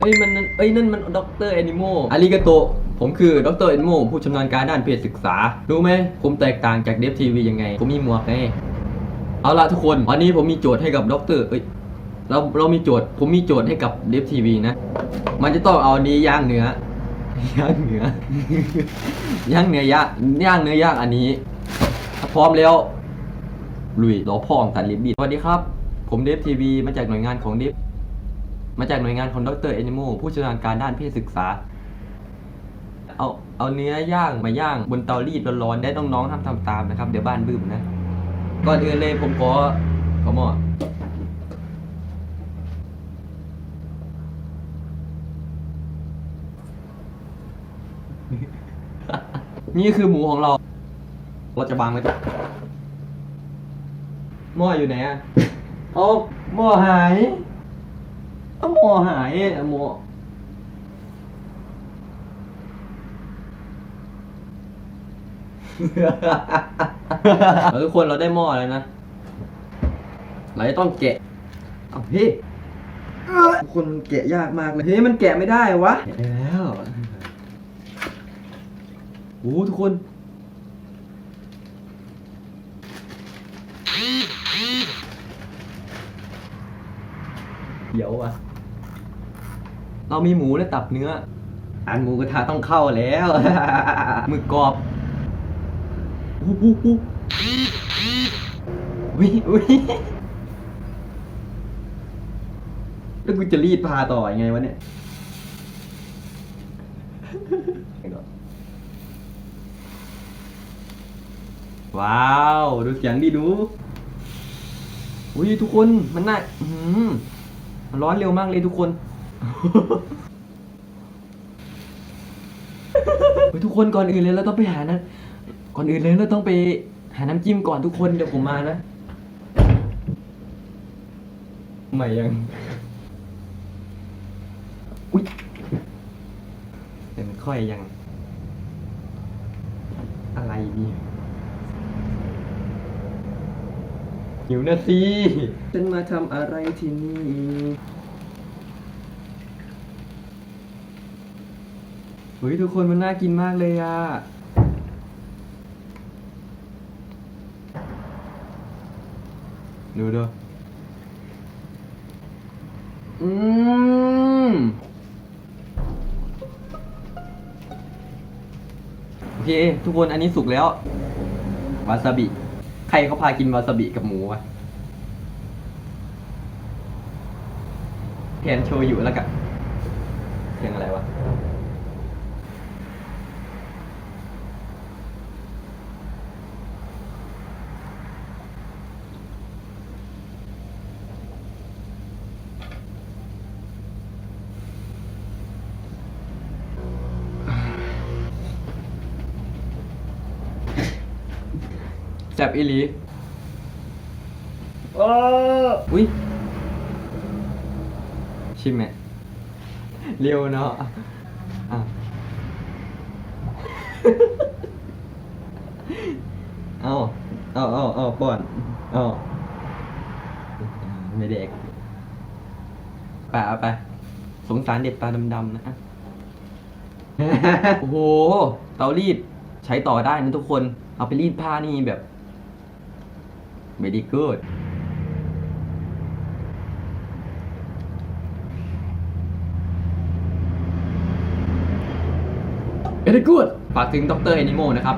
เอ้ยมันเอ้ยนั่นมันด็อกเตอร์แอนิโมอาริกาโตผมคือด็อกเตอร์แอนิโมผู้ชำนาญการด้านเพศศึกษา รู้ไหมผมแตกต่างจากเดฟทีวียังไง ผมมีหมวกไงเอาละทุกคน วันนี้ผมมีโจทย์ให้กับด็อกเตอร์เอ้ยเราเรามีโจทย์ ผมมีโจทย์ให้กับเดฟทีวีนะ มันจะต้องเอาอันนี้ย่างเนื้อย่างเนื้อย่างเนื้อย่างย่างเนื้อย่างอันนี้ถ้าพร้อมแล้วลุยรอพ่อองสันลิบบิดสวัสดีครับ ผมเดฟทีวีมาจากหน่วยงานของเดฟ มาจากหน่วยงานของดรเอนิโมผู้เชำนาญการด้านเพศศึกษา เอาเอาเนื้อย่างมาย่างบนเตารีดร้อนๆได้น้องๆทำทำตามนะครับ เดี๋ยวบ้านบึ้มนะ ก่อนอื่นเลยผมขอขอหมอนี่คือหมูของเรา เราจะวางไว้ก่อนหม้ออยู่ไหนอะเอาหม้อหาย อาหม้อหายอะหม้อเอาทุกคนเราได้หม้อแล้วนะ เราจะต้องแกะ เอาพี่ทุกคนมันแกะยากมากเลย เฮ้ยมันแกะไม่ได้วะ แกะได้แล้วโอ้ทุกคนเดี๋ยวอะ เรามีหมูและตับเนื้ออันหมูกระทะต้องเข้าแล้วหมึกกรอบอู้หูหูวิวิแล้วกูจะรีดพาต่อยังไงวะเนี่ยว้าว ดูเสียงดิดูอุ้ยทุกคนมันน่าอืมมันร้อนเร็วมากเลยทุกคน เฮ้ยทุกคนก่อนอื่นเลยเราต้องไปหานะ ก่อนอื่นเลยเราต้องไปหาน้ำจิ้มก่อนทุกคนเดี๋ยวผมมานะ ใหม่ยัง อุ้ยเป็นค่อยยัง อะไรเนี่ยหิวนะสิฉันมาทำอะไรที่นี่ เฮ้ยทุกคนมันน่ากินมากเลยอะดูดูอืมโอเค ทุกคนอันนี้สุกแล้ว วาซาบิ ใครเขาพากินวาซาบิกับหมูวะแทนโชยุแล้วกันเพียงอะไรวะ แซบอีหลีโอ้อุ้ยชิมไหมเร็วเนาะอะเอาเอาเอาเอาป้อนเอาไม่เด็กไปเอาไป สงสารเด็กตาดำๆนะอะโอ้โห เตารีด ใช้ต่อได้นะทุกคน เอาไปรีดผ้านี่แบบ very good เ e ด y good ฝากถึงดรแอนิโมนะครับ